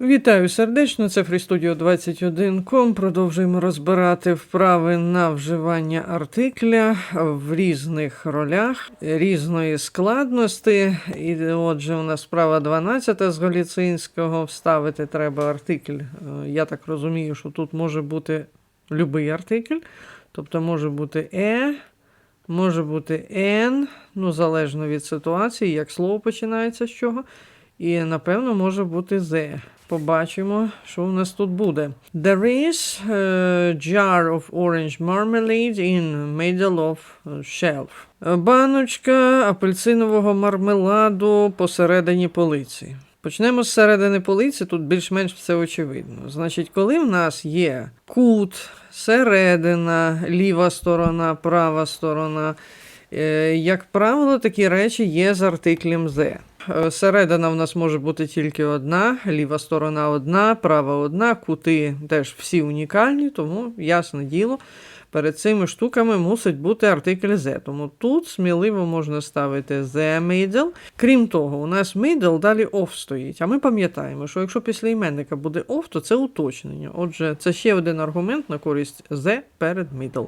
Вітаю сердечно, це FreeStudio 21.com. Продовжуємо розбирати вправи на вживання артикля в різних ролях різної складності. І отже, у нас справа 12 з Голіцинського. Вставити треба артикль. Е, Я так розумію, що тут може бути любий артикль, тобто може бути е, може бути n, ну залежно від ситуації, як слово починається з чого. І напевно може бути the. Побачимо, що у нас тут буде. There is a jar of orange marmalade in middle of shelf. Баночка апельсинового мармеладу посередині полиці. Почнемо з середини полиці, тут більш-менш все очевидно. Значить, коли в нас є кут, середина, ліва сторона, права сторона, е, як правило, такі речі є з артиклем «the». Е, Середина в нас може бути тільки одна, ліва сторона одна, права одна, кути теж всі унікальні, тому ясне діло. Перед цими штуками мусить бути артикль «the». Тому тут сміливо можна ставити «the middle». Крім того, у нас middle далі off стоїть. А ми пам'ятаємо, що якщо після іменника буде off, то це уточнення. Отже, це ще один аргумент на користь «the» перед middle.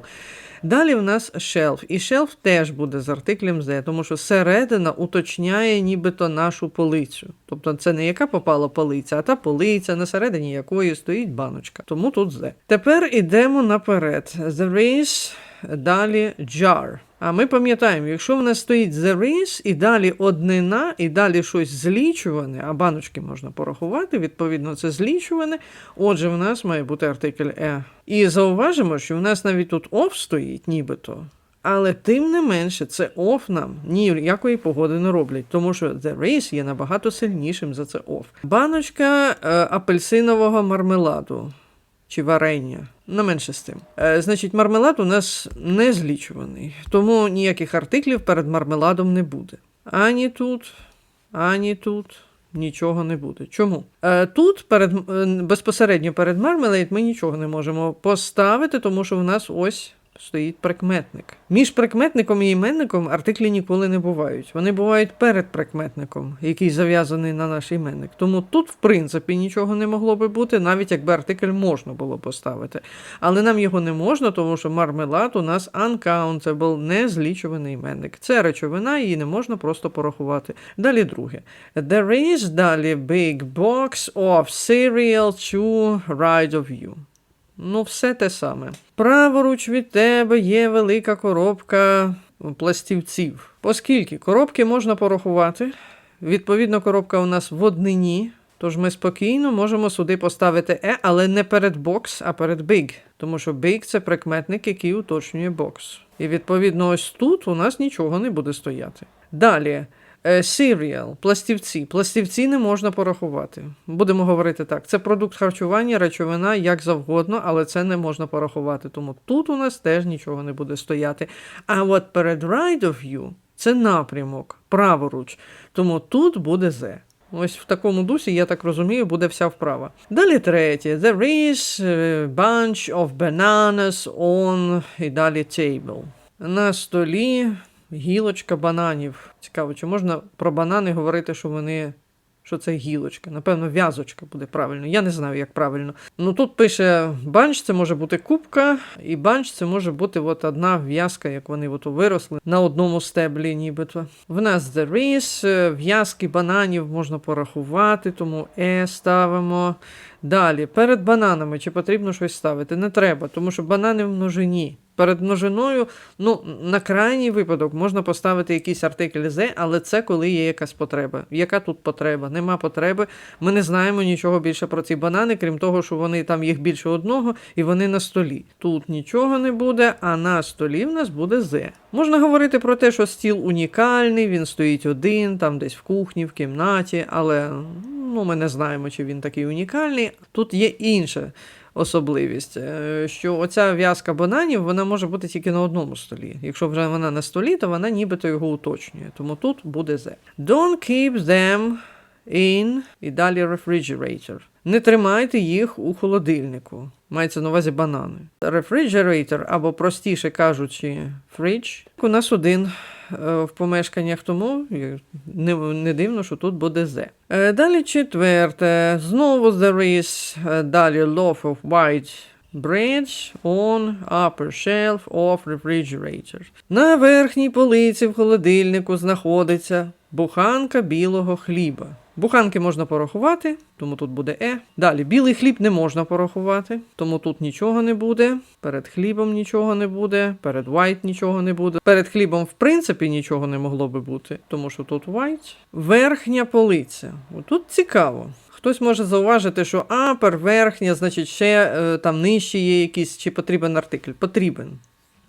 Далі в нас shelf. І shelf теж буде з артиклем «the», тому що середина уточняє нібито нашу полицю. Тобто це не яка попала полиця, а та полиця, на середині якої стоїть баночка. Тому тут «the». Тепер ідемо наперед. There is, далі jar. А ми пам'ятаємо, якщо в нас стоїть there is, і далі однина, і далі щось злічуване, а баночки можна порахувати, відповідно, це злічуване. Отже, в нас має бути артикль е. І зауважимо, що в нас навіть тут off стоїть, нібито. Але тим не менше, це off нам ніякої погоди не роблять, тому що the race є набагато сильнішим за це off. Баночка е, апельсинового мармеладу чи варення. Не менше з тим. Е, значить, мармелад у нас не злічуваний, тому ніяких артиклів перед мармеладом не буде. Ані тут, ані тут. Нічого не буде. Чому? Е, тут перед, е, безпосередньо перед Marmalade ми нічого не можемо поставити, тому що в нас ось стоїть прикметник. Між прикметником і іменником артиклі ніколи не бувають. Вони бувають перед прикметником, який зав'язаний на наш іменник. Тому тут, в принципі, нічого не могло би бути, навіть якби артикль можна було поставити. Але нам його не можна, тому що мармелад у нас uncountable, незлічуваний іменник. Це речовина, її не можна просто порахувати. Далі друге. There is далі big box of cereal to right of you. Ну, все те саме. Праворуч від тебе є велика коробка пластівців. Оскільки коробки можна порахувати, відповідно, коробка у нас в однині. Тож ми спокійно можемо сюди поставити е, але не перед бокс, а перед big. Тому що big – це прикметник, який уточнює бокс. І відповідно, ось тут у нас нічого не буде стояти. Далі. Е, Cereal, пластівці. Пластівці не можна порахувати. Будемо говорити так. Це продукт харчування, речовина, як завгодно, але це не можна порахувати. Тому тут у нас теж нічого не буде стояти. А от перед right of you це напрямок, праворуч. Тому тут буде the. Ось в такому дусі, я так розумію, буде вся вправа. Далі третє. There is a bunch of bananas on і далі table. На столі гілочка бананів. Цікаво, чи можна про банани говорити, що вони. Що це гілочка? Напевно, в'язочка буде правильно. Я не знаю, як правильно. Ну тут пише банч, це може бути кубка, і банч це може бути от одна в'язка, як вони от виросли на одному стеблі, нібито. В нас the е, в'язки бананів можна порахувати, тому е ставимо. Далі, перед бананами, чи потрібно щось ставити? Не треба, тому що банани в множині. Перед множиною, ну, на крайній випадок можна поставити якийсь артикль «the», але це коли є якась потреба. Яка тут потреба? Нема потреби. Ми не знаємо нічого більше про ці банани, крім того, що вони там їх більше одного, і вони на столі. Тут нічого не буде, а на столі в нас буде «the». Можна говорити про те, що стіл унікальний, він стоїть один, там десь в кухні, в кімнаті, але ну, ми не знаємо, чи він такий унікальний. Тут є інше особливість, е, що оця в'язка бананів вона може бути тільки на одному столі. Якщо вже вона на столі, то вона нібито його уточнює. Тому тут буде the. Don't keep them in і далі refrigerator. Не тримайте їх у холодильнику. Мається на увазі банани. Refrigerator, або простіше кажучи, fridge. У нас один е, в помешканнях, тому не, дивно, що тут буде Z. Е, Далі четверте. Знову there is. е, Далі loaf of white bread on upper shelf of refrigerator. На верхній полиці в холодильнику знаходиться буханка білого хліба. Буханки можна порахувати, тому тут буде Е. Далі білий хліб не можна порахувати, тому тут нічого не буде. Перед хлібом нічого не буде, перед white нічого не буде. Перед хлібом, в принципі, нічого не могло би бути, тому що тут white. Верхня полиця. Тут цікаво. Хтось може зауважити, що апер, верхня, значить, ще е, там нижче є якийсь, чи потрібен артикль. Потрібен.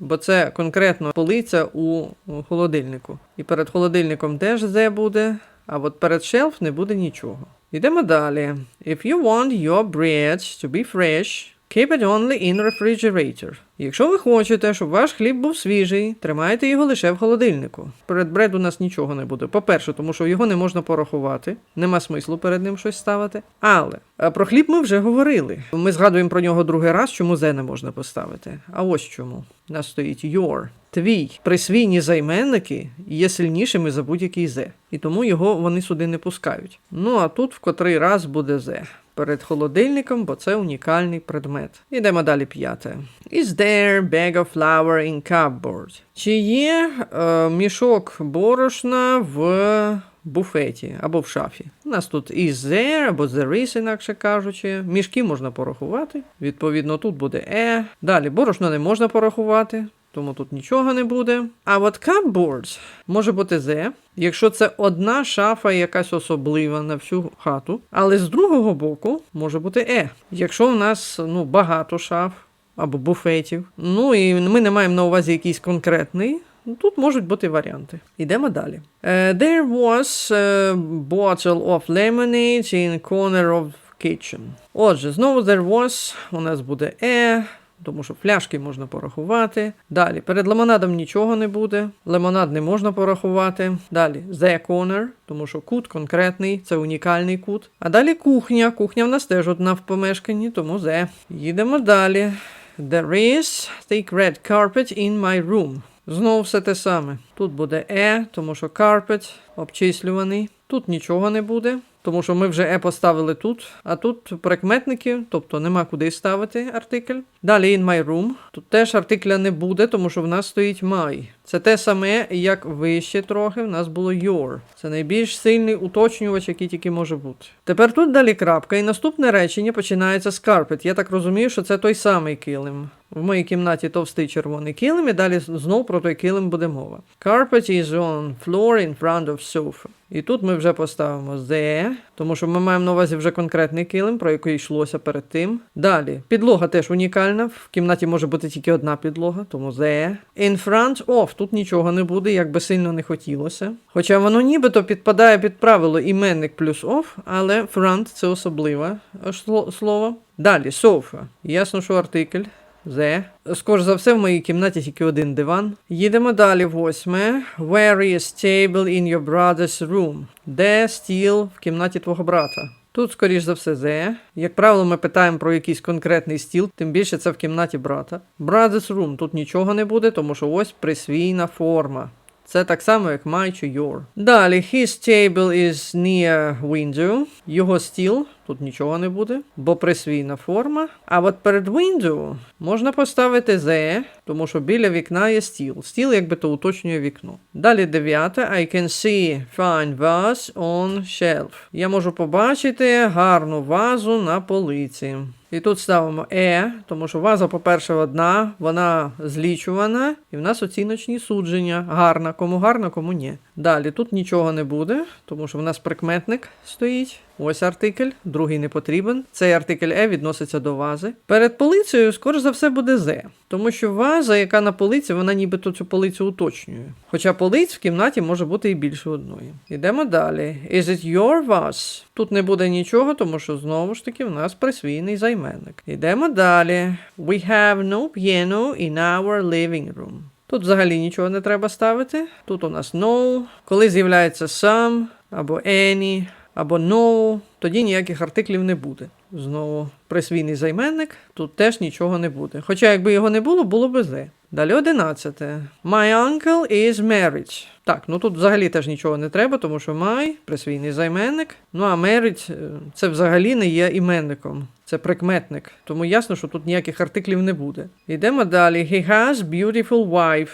Бо це конкретно полиця у холодильнику. І перед холодильником теж «the» буде, а от перед шелф не буде нічого. Йдемо далі. If you want your bread to be fresh, keep it only in refrigerator. Якщо ви хочете, щоб ваш хліб був свіжий, тримайте його лише в холодильнику. Перед бред у нас нічого не буде. По-перше, тому що його не можна порахувати, нема смислу перед ним щось ставити. Але е, про хліб ми вже говорили. Ми згадуємо про нього другий раз, чому «the» не можна поставити. А ось чому. У нас стоїть your. Твій присвійні займенники є сильнішими за будь-який «the». І тому його вони сюди не пускають. Ну а тут в котрий раз буде «the». Перед холодильником, бо це унікальний предмет. Ідемо далі п'яте. Is there bag of flour in cupboard? Чи є е, мішок борошна в буфеті або в шафі? У нас тут is there або there is, інакше кажучи. Мішки можна порахувати. Відповідно, тут буде е. Далі борошно не можна порахувати. Тому тут нічого не буде. А от cupboard може бути «the», якщо це одна шафа якась особлива на всю хату. Але з другого боку може бути е. Якщо в нас ну, багато шаф або буфетів, ну і ми не маємо на увазі якийсь конкретний. Тут можуть бути варіанти. Йдемо далі. Е, there was a bottle of lemonade in corner of kitchen. Отже, знову there was, у нас буде е, тому що пляшки можна порахувати. Далі, перед лимонадом нічого не буде. Лимонад не можна порахувати. Далі the corner, тому що кут конкретний, це унікальний кут. А далі кухня. Кухня в нас теж одна в помешканні, тому the. Їдемо далі. There is thick red carpet in my room. Знову все те саме. Тут буде е, тому що carpet обчислюваний. Тут нічого не буде. Тому що ми вже е поставили тут, а тут прикметники, тобто нема куди ставити артикль. Далі in my room. Тут теж артикля не буде, тому що в нас стоїть my. Це те саме, як вище трохи, в нас було your. Це найбільш сильний уточнювач, який тільки може бути. Тепер тут далі крапка, і наступне речення починається з carpet. Я так розумію, що це той самий килим. В моїй кімнаті товстий червоний килим, і далі знов про той килим буде мова. Carpet is on floor in front of sofa. І тут ми вже поставимо the, тому що ми маємо на увазі вже конкретний килим, про який йшлося перед тим. Далі, підлога теж унікальна. В кімнаті може бути тільки одна підлога, тому the. In front of, тут нічого не буде, як би сильно не хотілося. Хоча воно нібито підпадає під правило іменник плюс of, але front це особливе е, слово. Далі, sofa. Ясно, що артикль. The. Скоріше за все, в моїй кімнаті тільки один диван. Їдемо далі, восьме. Where is table in your brother's room? Де стіл в кімнаті твого брата? Тут, скоріш за все, the. Як правило, ми питаємо про якийсь конкретний стіл, тим більше це в кімнаті брата. Brother's room тут нічого не буде, тому що ось присвійна форма. Це так само, як my чи your. Далі, his table is near window. Його стіл. Тут нічого не буде, бо присвійна форма. А от перед window можна поставити the, тому що біля вікна є стіл. Стіл якби то уточнює вікно. Далі дев'яте. I can see fine vase on shelf. Я можу побачити гарну вазу на полиці. І тут ставимо е, тому що ваза, по-перше, одна, вона злічувана, і в нас оціночні судження. Гарна, кому гарна, кому ні. Далі тут нічого не буде, тому що в нас прикметник стоїть. Ось артикль, другий не потрібен. Цей артикль е відноситься до вази. Перед полицею, скоріш за все, буде з, тому що ваза, яка на полиці, вона нібито цю полицю уточнює. Хоча полиць в кімнаті може бути і більше одної. Йдемо далі. Is it your vase? Тут не буде нічого, тому що знову ж таки в нас присвійний займенник. Йдемо далі. We have no piano in our living room. Тут взагалі нічого не треба ставити. Тут у нас no. Коли з'являється some або any, або no, тоді ніяких артиклів не буде. Знову присвійний займенник, тут теж нічого не буде. Хоча, якби його не було, було б the. Далі 11. My uncle is married. Так, ну тут взагалі теж нічого не треба, тому що my присвійний займенник. Ну а married це взагалі не є іменником. Це прикметник. Тому ясно, що тут ніяких артиклів не буде. Йдемо далі. He has beautiful wife.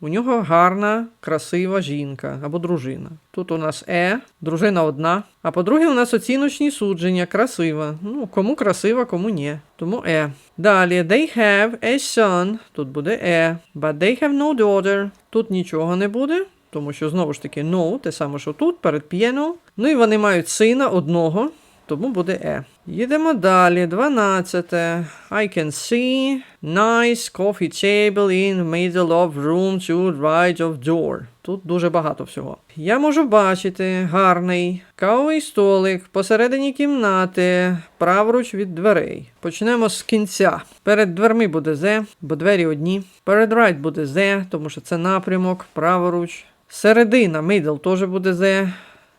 У нього гарна, красива жінка або дружина. Тут у нас е, дружина одна. А по-друге, у нас оціночні судження, красива. Ну, кому красива, кому ні. Тому е. Далі, they have a son. Тут буде е. But they have no daughter. Тут нічого не буде. Тому що знову ж таки no, те саме, що тут, перед piano. Ну і вони мають сина одного, тому буде е. Їдемо далі. 12. I can see nice coffee table in middle of room to right of door. Тут дуже багато всього. Я можу бачити гарний кавовий столик посередині кімнати, праворуч від дверей. Почнемо з кінця. Перед дверми буде зе, бо двері одні. Перед right буде зе, тому що це напрямок, праворуч. Середина, middle, теж буде зе,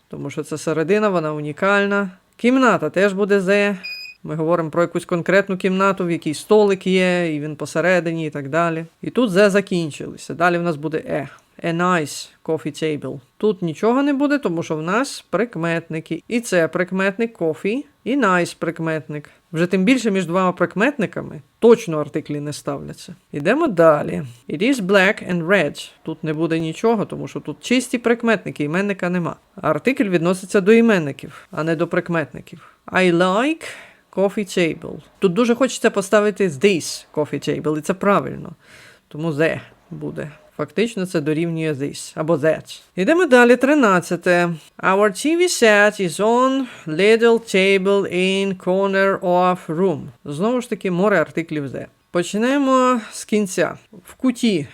тому що це середина, вона унікальна. Кімната теж буде зе. Ми говоримо про якусь конкретну кімнату, в якій столик є, і він посередині, і так далі. І тут зе закінчилися. Далі в нас буде е. A nice coffee table. Тут нічого не буде, тому що в нас прикметники. І це прикметник coffee, і nice прикметник. Вже тим більше між двома прикметниками точно артиклі не ставляться. Ідемо далі. It is black and red. Тут не буде нічого, тому що тут чисті прикметники, іменника нема. Артикль відноситься до іменників, а не до прикметників. I like coffee table. Тут дуже хочеться поставити this coffee table, і це правильно. Тому the буде. Фактично це дорівнює this або that. Йдемо далі. 13. Our TV set is on little table in corner of room. Знову ж таки, море артиклів the. Почнемо з кінця. В куті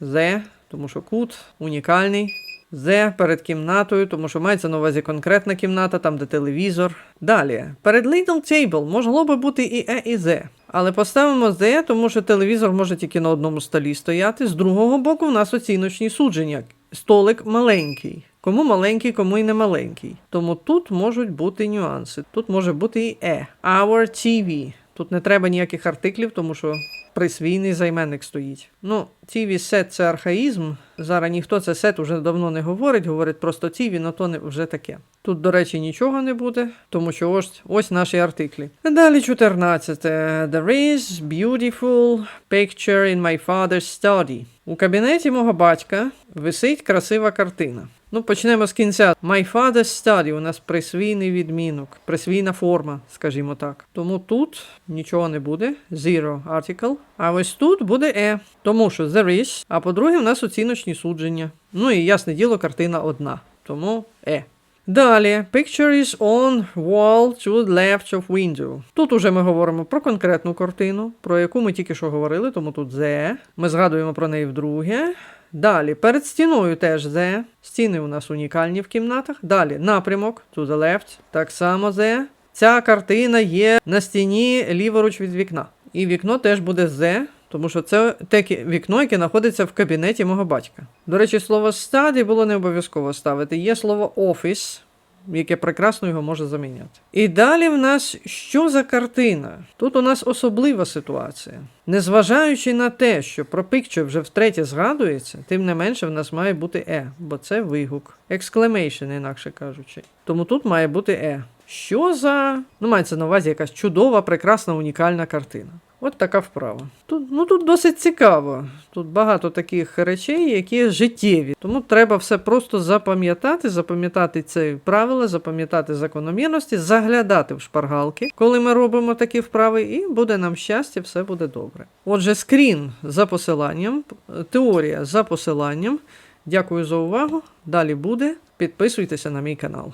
the, тому що кут унікальний. The перед кімнатою, тому що мається на увазі конкретна кімната, там де телевізор. Далі, перед little table могло би бути і е, і the. Але поставимо the, тому що телевізор може тільки на одному столі стояти. З другого боку, в нас оціночні судження. Столик маленький. Кому маленький, кому і не маленький. Тому тут можуть бути нюанси. Тут може бути і е. Our TV. Тут не треба ніяких артиклів, тому що присвійний займенник стоїть. Ну, тіві сет це архаїзм. Зараз ніхто це сет уже давно не говорить, говорить просто ціві, но то не вже таке. Тут, до речі, нічого не буде, тому що ось, ось наші артиклі. Далі 14. There is beautiful picture in my father's study. У кабінеті мого батька висить красива картина. Ну, почнемо з кінця. My father's study у нас присвійний відмінок, присвійна форма, скажімо так. Тому тут нічого не буде. Zero article. А ось тут буде e, тому що there is, а по-друге, у нас оціночні судження. Ну і ясне діло, картина одна. Тому e. Далі, picture is on wall to the left of window. Тут уже ми говоримо про конкретну картину, про яку ми тільки що говорили, тому тут the. Ми згадуємо про неї вдруге. Далі, перед стіною теж the. Стіни у нас унікальні в кімнатах. Далі, напрямок to the left, так само the. Ця картина є на стіні ліворуч від вікна. І вікно теж буде Зе, тому що це те вікно, яке знаходиться в кабінеті мого батька. До речі, слово study було не обов'язково ставити. Є слово office, яке прекрасно його може заміняти. І далі в нас що за картина? Тут у нас особлива ситуація. Незважаючи на те, що про picture вже втретє згадується, тим не менше в нас має бути е, бо це вигук. Exclamation, інакше кажучи. Тому тут має бути е. Що за. Ну, мається на увазі якась чудова, прекрасна, унікальна картина. От така вправа. Тут, ну, тут досить цікаво. Тут багато таких речей, які життєві. Тому треба все просто запам'ятати, запам'ятати ці правила, запам'ятати закономірності, заглядати в шпаргалки, коли ми робимо такі вправи, і буде нам щастя, все буде добре. Отже, скрін за посиланням, теорія за посиланням. Дякую за увагу. Далі буде. Підписуйтеся на мій канал.